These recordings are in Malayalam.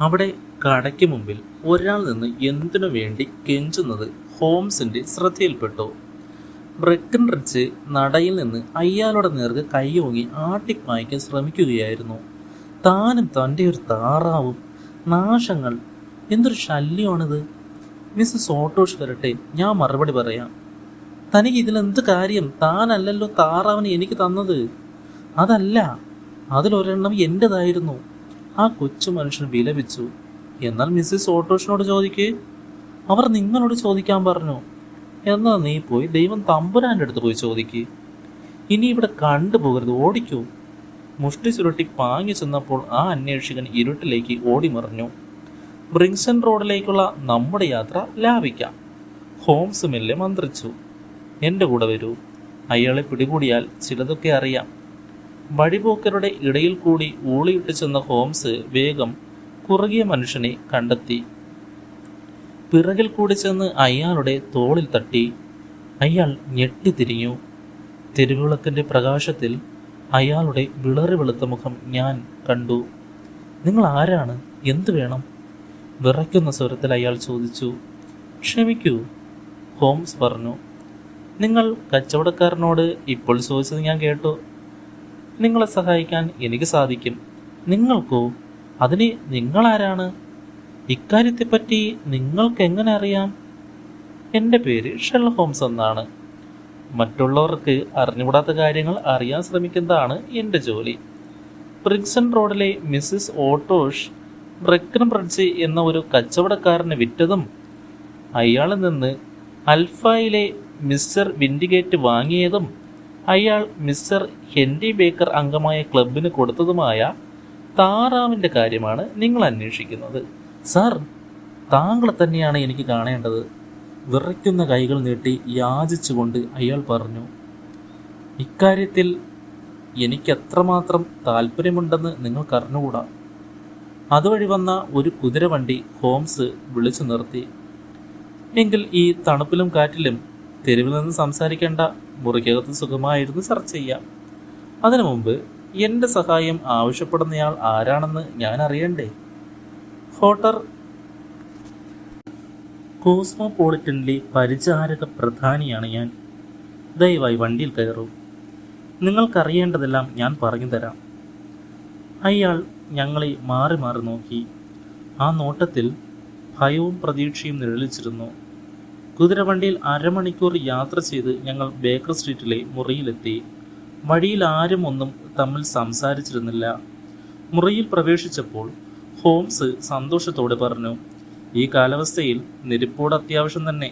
അവിടെ കടയ്ക്ക് മുമ്പിൽ ഒരാൾ നിന്ന് എന്തിനു വേണ്ടി കെഞ്ചുന്നത് ഹോംസിന്റെ ശ്രദ്ധയിൽപ്പെട്ടു? ബ്രെക്കൻ റിച്ച് നടയിൽ നിന്ന് അയാളുടെ നേർക്ക് കൈയോങ്ങി ആട്ടിപ്പായ്ക്കാൻ ശ്രമിക്കുകയായിരുന്നു. താനും തന്റെ ഒരു താറാവും. നാശങ്ങൾ. എന്തൊരു ശല്യമാണിത്. മിസ്സസ് ഓട്ടോഷ് വരട്ടെ ഞാൻ മറുപടി പറയാം. തനിക്ക് ഇതിലെന്ത് കാര്യം? താനല്ലല്ലോ താറാവിന് എനിക്ക് തന്നത്. അതല്ല അതിലൊരെണ്ണം എന്റെതായിരുന്നു ആ കൊച്ചു മനുഷ്യൻ വിലപിച്ചു. എന്നാൽ മിസ്സിസ് ഓട്ടോഷിനോട് ചോദിക്കേ. അവർ നിങ്ങളോട് ചോദിക്കാൻ പറഞ്ഞു. എന്നാൽ നീ പോയി ദൈവം തമ്പുരാന്റെ അടുത്ത് പോയി ചോദിക്ക്. ഇനി ഇവിടെ കണ്ടുപോകരുത് ഓടിക്കൂ. മുഷ്ടി ചുരുട്ടി പാങ്ങി ചെന്നപ്പോൾ ആ അന്വേഷകൻ ഇരുട്ടിലേക്ക് ഓടിമറിഞ്ഞു. ബ്രിങ്സൺ റോഡിലേക്കുള്ള നമ്മുടെ യാത്ര ലാഭിക്കാം. ഹോംസ് മെല്ലെ മന്ത്രിച്ചു. എന്റെ കൂടെ വരൂ. അയാളെ പിടികൂടിയാൽ ചിലതൊക്കെ അറിയാം. വഴിപോക്കരുടെ ഇടയിൽ കൂടി ഊളിയിട്ട് ചെന്ന ഹോംസ് വേഗം കുറുകിയ മനുഷ്യനെ കണ്ടെത്തി. പിറകിൽ കൂടി ചെന്ന് അയാളുടെ തോളിൽ തട്ടി. അയാൾ ഞെട്ടിത്തിരിഞ്ഞു. തെരുവിളക്കിന്റെ പ്രകാശത്തിൽ അയാളുടെ വിളറി വെളുത്ത മുഖം ഞാൻ കണ്ടു. നിങ്ങൾ ആരാണ്? എന്തു വേണം? വിറയ്ക്കുന്ന സ്വരത്തിൽ അയാൾ ചോദിച്ചു. ക്ഷമിക്കൂ ഹോംസ് പറഞ്ഞു. നിങ്ങൾ കച്ചവടക്കാരനോട് ഇപ്പോൾ ചോദിച്ചത് ഞാൻ കേട്ടു. നിങ്ങളെ സഹായിക്കാൻ എനിക്ക് സാധിക്കും. നിങ്ങൾക്കോ? അതിന് നിങ്ങളാരാണ്? ഇക്കാര്യത്തെപ്പറ്റി നിങ്ങൾക്ക് എങ്ങനെ അറിയാം? എന്റെ പേര് ഷെൽ ഹോംസ് എന്നാണ്. മറ്റുള്ളവർക്ക് അറിഞ്ഞുകൂടാത്ത കാര്യങ്ങൾ അറിയാൻ ശ്രമിക്കുന്നതാണ് എന്റെ ജോലി. ബ്രിക്സൺ റോഡിലെ മിസ്സിസ് ഓട്ടോഷ് ബ്രെക്കൻ ബ്രിഡ്ജ് എന്ന ഒരു കച്ചവടക്കാരന് വിറ്റതും അയാളിൽ നിന്ന് അൽഫയിലെ മിസ്റ്റർ വിൻഡിഗേറ്റ് വാങ്ങിയതും അയാൾ മിസ്റ്റർ ഹെൻറി ബേക്കർ അംഗമായ ക്ലബിന് കൊടുത്തതുമായ താറാവിന്റെ കാര്യമാണ് നിങ്ങൾ അന്വേഷിക്കുന്നത്. സാർ താങ്കൾ തന്നെയാണ് എനിക്ക് കാണേണ്ടത്. വിറയ്ക്കുന്ന കൈകൾ നീട്ടി യാചിച്ചുകൊണ്ട് അയാൾ പറഞ്ഞു ഇക്കാര്യത്തിൽ എനിക്കെത്രമാത്രം നിങ്ങൾ നിങ്ങൾക്കറിഞ്ഞുകൂടാ അതുവഴി വന്ന ഒരു കുതിരവണ്ടി ഹോംസ് വിളിച്ചു നിർത്തി എങ്കിൽ ഈ തണുപ്പിലും കാറ്റിലും തെരുവിൽ നിന്ന് സംസാരിക്കേണ്ട മുറിക്കകത്ത് സുഖമായിരുന്നു ചർച്ച ചെയ്യാം. അതിനു മുമ്പ് എന്റെ സഹായം ആവശ്യപ്പെടുന്നയാൾ ആരാണെന്ന് ഞാൻ അറിയണ്ടേ? ഹോട്ടർ കോസ്മോപോളിറ്റനിലെ പരിചാരക പ്രധാനിയാണ് ഞാൻ. ദയവായി വണ്ടിയിൽ കയറൂ. നിങ്ങൾക്കറിയേണ്ടതെല്ലാം ഞാൻ പറഞ്ഞു തരാം അയാൾ ഞങ്ങളെ മാറി മാറി നോക്കി. ആ നോട്ടത്തിൽ ഭയവും പ്രതീക്ഷയും നിഴലിച്ചിരുന്നു. കുതിരവണ്ടിയിൽ അരമണിക്കൂർ യാത്ര ചെയ്ത് ഞങ്ങൾ ബേക്കർ സ്ട്രീറ്റിലെ മുറിയിലെത്തി. വഴിയിൽ ആരും ഒന്നും തമ്മിൽ സംസാരിച്ചിരുന്നില്ല. മുറിയിൽ പ്രവേശിച്ചപ്പോൾ ഹോംസ് സന്തോഷത്തോടെ പറഞ്ഞു ഈ കാലാവസ്ഥയിൽ നെരിപ്പോട് അത്യാവശ്യം തന്നെ.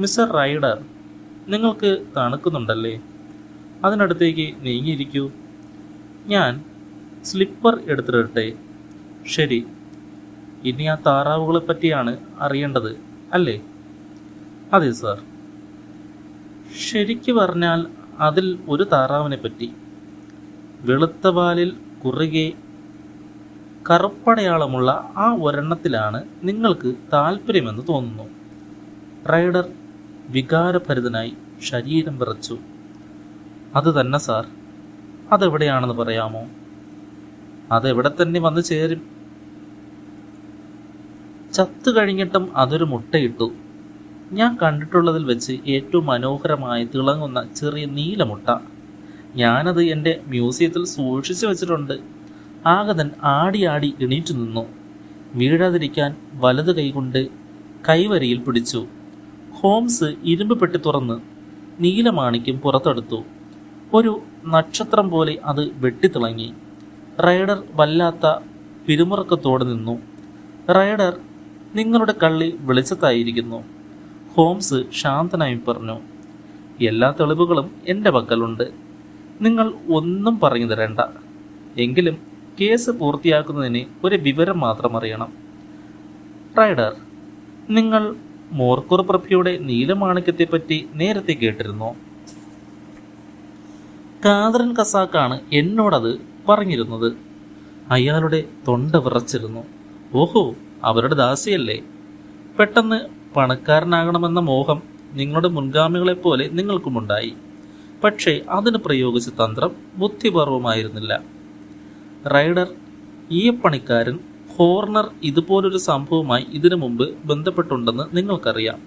മിസ്റ്റർ റൈഡർ നിങ്ങൾക്ക് തണുക്കുന്നുണ്ടല്ലേ? അതിനടുത്തേക്ക് നീങ്ങിയിരിക്കൂ. ഞാൻ സ്ലിപ്പർ എടുത്തിടട്ടെ. ശരി ഇനി ആ താറാവുകളെ പറ്റിയാണ് അറിയേണ്ടത് അല്ലേ? അതെ സാർ ശരിക്കു പറഞ്ഞാൽ അതിൽ ഒരു താറാവിനെ പറ്റി വെളുത്ത പാലിൽ കുറുകെ കറുപ്പടയാളമുള്ള ആ ഒരെണ്ണത്തിലാണ് നിങ്ങൾക്ക് താല്പര്യമെന്ന് തോന്നുന്നു. റൈഡർ വികാരഭരിതനായി ശരീരം വിറച്ചു. അത് തന്നെ സാർ അതെവിടെയാണെന്ന് പറയാമോ? അതെവിടെ തന്നെ വന്നു ചേരും. ചത്തു കഴിഞ്ഞിട്ടും അതൊരു മുട്ടയിട്ടു. ഞാൻ കണ്ടിട്ടുള്ളതിൽ വെച്ച് ഏറ്റവും മനോഹരമായി തിളങ്ങുന്ന ചെറിയ നീലമുട്ട ഞാനത് എന്റെ മ്യൂസിയത്തിൽ സൂക്ഷിച്ചു വെച്ചിട്ടുണ്ട്. ആഗതൻ ആടി ആടി എണീറ്റു നിന്നു. വീഴാതിരിക്കാൻ വലത് കൈകൊണ്ട് കൈവരിയിൽ പിടിച്ചു. ഹോംസ് ഇരുമ്പ് പെട്ടി തുറന്ന് നീലമാണിക്യം പുറത്തെടുത്തു. ഒരു നക്ഷത്രം പോലെ അത് വെട്ടിത്തിളങ്ങി. റൈഡർ വല്ലാത്ത പിരിമുറക്കത്തോടെ നിന്നു. റൈഡർ നിങ്ങളുടെ കള്ളി വെളിച്ചത്തായിരിക്കുന്നു. ഹോംസ് ശാന്തനായി പറഞ്ഞു എല്ലാ തെളിവുകളും എന്റെ പക്കലുണ്ട്. നിങ്ങൾ ഒന്നും പറഞ്ഞു തരേണ്ട. എങ്കിലും കേസ് പൂർത്തിയാക്കുന്നതിന് ഒരു വിവരം മാത്രം അറിയണം. റൈഡർ നിങ്ങൾ മോർക്കുർ പ്രഭയുടെ നീലമാണിക്യത്തെപ്പറ്റി നേരത്തെ കേട്ടിരുന്നോ? കാതറിൻ കസാക്കാണ് എന്നോടത് പറഞ്ഞിരുന്നത്. അയാളുടെ തൊണ്ട വിറച്ചിരുന്നു. ഓഹോ അവരുടെ ദാസിയല്ലേ? പെട്ടെന്ന് പണക്കാരനാകണമെന്ന മോഹം നിങ്ങളുടെ മുൻഗാമികളെപ്പോലെ നിങ്ങൾക്കുമുണ്ടായി. പക്ഷേ അതിന് പ്രയോഗിച്ച തന്ത്രം ബുദ്ധിപൂർവമായിരുന്നില്ല. റൈഡർ ഈ പണിക്കാരൻ ഹോർണർ ഇതുപോലൊരു സംഭവമായി ഇതിനു മുമ്പ് ബന്ധപ്പെട്ടുണ്ടെന്ന് നിങ്ങൾക്കറിയാം.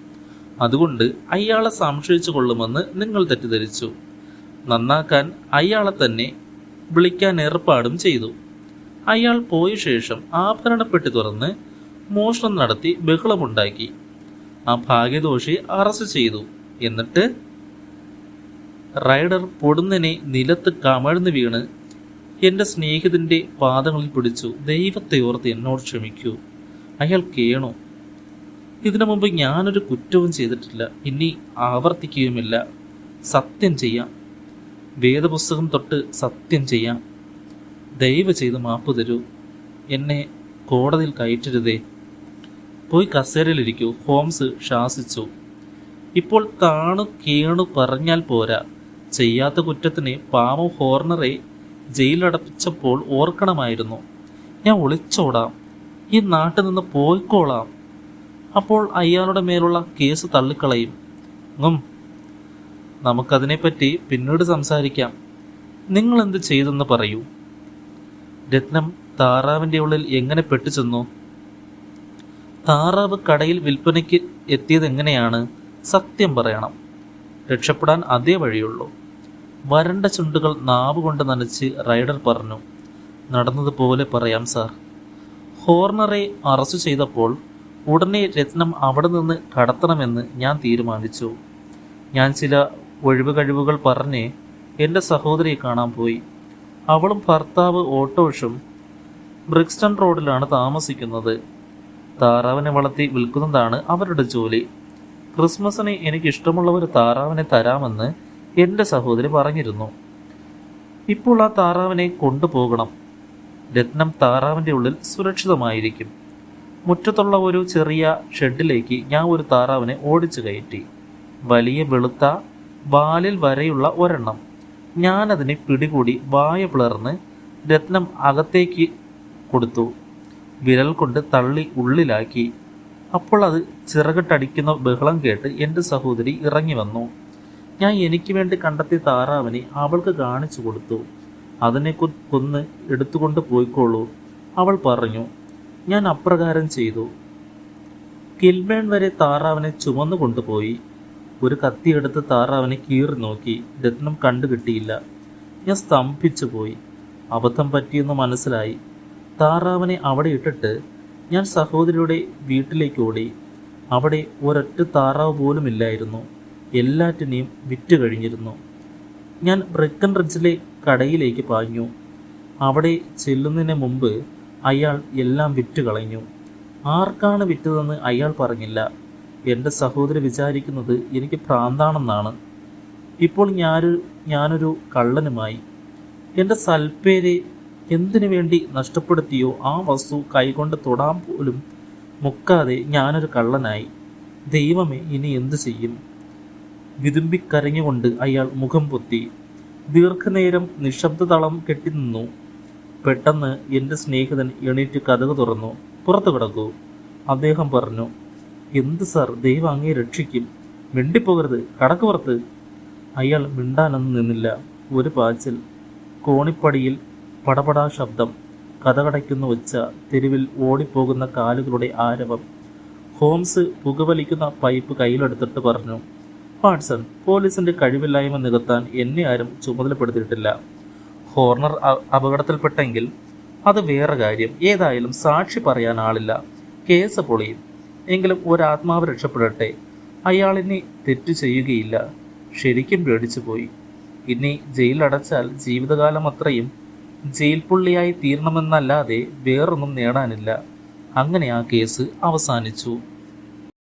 അതുകൊണ്ട് അയാളെ സംശയിച്ചു കൊള്ളുമെന്ന് നിങ്ങൾ തെറ്റിദ്ധരിച്ചു. നന്നാക്കാൻ അയാളെ തന്നെ വിളിക്കാൻ ഏർപ്പാടും ചെയ്തു. അയാൾ പോയ ശേഷം ആഭരണപ്പെട്ടി തുറന്ന് മോഷണം നടത്തി ബഹളമുണ്ടാക്കി. ആ ഭാഗ്യദോഷി അറസ്റ്റ് ചെയ്തു. എന്നിട്ട് റൈഡർ പൊടുന്നനെ നിലത്ത് കമഴ്ന്നു വീണ് എന്റെ സ്നേഹിതന്റെ പാദങ്ങളിൽ പിടിച്ചു. ദൈവത്തെ ഓർത്ത് എന്നോട് ക്ഷമിക്കൂ. അയാൾ കേണു. ഇതിനു മുമ്പ് ഞാനൊരു കുറ്റവും ചെയ്തിട്ടില്ല. ഇനി ആവർത്തിക്കുകയുമില്ല. സത്യം ചെയ്യാം. വേദപുസ്തകം തൊട്ട് സത്യം ചെയ്യാം. ദയവ് ചെയ്ത് മാപ്പ് തരൂ. എന്നെ കോടതിയിൽ കയറ്റരുതേ. പോയി കസേരയിലിരിക്കൂ ഹോംസ് ശാസിച്ചു. ഇപ്പോൾ താണു കീണു പറഞ്ഞാൽ പോരാ. ചെയ്യാത്ത കുറ്റത്തിന് പാമു ഹോർണറെ ജയിലടപ്പിച്ചപ്പോൾ ഓർക്കണമായിരുന്നു. ഞാൻ ഒളിച്ചോടാം. ഈ നാട്ടിൽ നിന്ന് പോയിക്കോളാം. അപ്പോൾ അയാളുടെ മേലുള്ള കേസ് തള്ളിക്കളയും. ഉം. നമുക്കതിനെപ്പറ്റി പിന്നീട് സംസാരിക്കാം. നിങ്ങൾ എന്ത് ചെയ്തെന്ന് പറയൂ. രത്നം താറാവിന്റെ ഉള്ളിൽ എങ്ങനെ പെട്ടുചെന്നു? താറാവ് കടയിൽ വിൽപ്പനയ്ക്ക് എത്തിയത് എങ്ങനെയാണ്? സത്യം പറയണം. രക്ഷപ്പെടാൻ അതേ വഴിയുള്ളൂ. വരണ്ട ചുണ്ടുകൾ നാവ് കൊണ്ട് നനച്ച് റൈഡർ പറഞ്ഞു നടന്നതുപോലെ പറയാം സാർ. ഹോർണറെ അറസ്റ്റ് ചെയ്തപ്പോൾ ഉടനെ രത്നം അവിടെ നിന്ന് കടത്തണമെന്ന് ഞാൻ തീരുമാനിച്ചു. ഞാൻ ചില ഒഴിവ് കഴിവുകൾ പറഞ്ഞ് എന്റെ സഹോദരിയെ കാണാൻ പോയി. അവളും ഭർത്താവ് ഓട്ടോഷും ബ്രിക്സ്റ്റൺ റോഡിലാണ് താമസിക്കുന്നത്. താറാവിനെ വളർത്തി വിൽക്കുന്നതാണ് അവരുടെ ജോലി. ക്രിസ്മസിന് എനിക്ക് ഇഷ്ടമുള്ള ഒരു താറാവിനെ തരാമെന്ന് എന്റെ സഹോദരി പറഞ്ഞിരുന്നു. ഇപ്പോൾ ആ താറാവിനെ കൊണ്ടുപോകണം. രത്നം താറാവിന്റെ ഉള്ളിൽ സുരക്ഷിതമായിരിക്കും. മുറ്റത്തുള്ള ഒരു ചെറിയ ഷെഡിലേക്ക് ഞാൻ ഒരു താറാവിനെ ഓടിച്ചു കയറ്റി. വലിയ വെളുത്ത വാലിൽ വരെയുള്ള ഒരെണ്ണം. ഞാനതിനെ പിടികൂടി വായ പിളർന്ന് രത്നം അകത്തേക്ക് കൊടുത്തു. വിരൽ കൊണ്ട് തള്ളി ഉള്ളിലാക്കി. അപ്പോൾ അത് ചിറകിട്ടടിക്കുന്ന ബഹളം കേട്ട് എന്റെ സഹോദരി ഇറങ്ങി വന്നു. ഞാൻ എനിക്ക് വേണ്ടി കണ്ടെത്തിയ താറാവിനെ അവൾക്ക് കാണിച്ചു കൊടുത്തു. അതിനെ കൊന്ന് എടുത്തുകൊണ്ട് പോയിക്കോളൂ അവൾ പറഞ്ഞു. ഞാൻ അപ്രകാരം ചെയ്തു. കിൽബേൺ വരെ താറാവിനെ ചുമന്നു കൊണ്ടുപോയി. ഒരു കത്തിയെടുത്ത് താറാവിനെ കീറി നോക്കി. രത്നം കണ്ടു കിട്ടിയില്ല ഞാൻ സ്തംഭിച്ചു പോയി അബദ്ധം പറ്റിയെന്ന് മനസ്സിലായി. താറാവിനെ അവിടെ ഇട്ടിട്ട് ഞാൻ സഹോദരിയുടെ വീട്ടിലേക്ക് ഓടി അവിടെ ഒരൊറ്റ താറാവ് പോലും ഇല്ലായിരുന്നു എല്ലാറ്റിനെയും വിറ്റ് കഴിഞ്ഞിരുന്നു. ഞാൻ ബ്രിക്കൻ റിഡ്ജിലെ കടയിലേക്ക് പാഞ്ഞു. അവിടെ ചെല്ലുന്നതിന് മുമ്പ് അയാൾ എല്ലാം വിറ്റ് കളഞ്ഞു. ആർക്കാണ് വിറ്റതെന്ന് അയാൾ പറഞ്ഞില്ല. എന്റെ സഹോദരി വിചാരിക്കുന്നത് എനിക്ക് ഭ്രാന്താണെന്നാണ്. ഇപ്പോൾ ഞാനൊരു ഞാനൊരു കള്ളനുമായി. എന്റെ സൽപ്പേരെ എന്തിനു വേണ്ടി നഷ്ടപ്പെടുത്തിയോ ആ വസ്തു കൈകൊണ്ട് തൊടാൻ പോലും മുക്കാതെ ഞാനൊരു കള്ളനായി. ദൈവമേ ഇനി എന്തു ചെയ്യും? വിതുമ്പിക്കരഞ്ഞുകൊണ്ട് അയാൾ മുഖം പൊത്തി. ദീർഘനേരം നിശബ്ദതളം കെട്ടി നിന്നു. പെട്ടെന്ന് എന്റെ സ്നേഹിതൻ എണീറ്റ് കഥക തുറന്നു. പുറത്തു കിടക്കൂ. അദ്ദേഹം പറഞ്ഞു എന്ത് സാർ ദൈവം അങ്ങേ രക്ഷിക്കും. മിണ്ടിപ്പോകരുത്. കടക്ക് പുറത്ത്. അയാൾ മിണ്ടാനൊന്നും നിന്നില്ല. ഒരു പാച്ചിൽ. കോണിപ്പടിയിൽ പടപടാ ശബ്ദം. കഥകടയ്ക്കുന്ന ഒച്ച തെരുവിൽ ഓടിപ്പോകുന്ന കാലുകളുടെ ആരവം. ഹോംസ് പുകവലിക്കുന്ന പൈപ്പ് കയ്യിലെടുത്തിട്ട് പറഞ്ഞു വാട്സൺ പോലീസിന്റെ കഴിവില്ലായ്മ നികത്താൻ എന്നെ ആരും ചുമതലപ്പെടുത്തിയിട്ടില്ല. ഹോർണർ അപകടത്തിൽപ്പെട്ടെങ്കിൽ അത് വേറെ കാര്യം. ഏതായാലും സാക്ഷി പറയാൻ ആളില്ല. കേസ് പൊളിയും. എങ്കിലും ഒരാത്മാവ് രക്ഷപ്പെടട്ടെ. അയാളിനി തെറ്റു ചെയ്യുകയില്ല. ശരിക്കും പേടിച്ചു പോയി ഇനി ജയിലടച്ചാൽ ജീവിതകാലം അത്രയും ജയിൽ പുള്ളിയായി തീരണമെന്നല്ലാതെ വേറൊന്നും നേടാനില്ല. അങ്ങനെ ആ കേസ് അവസാനിച്ചു.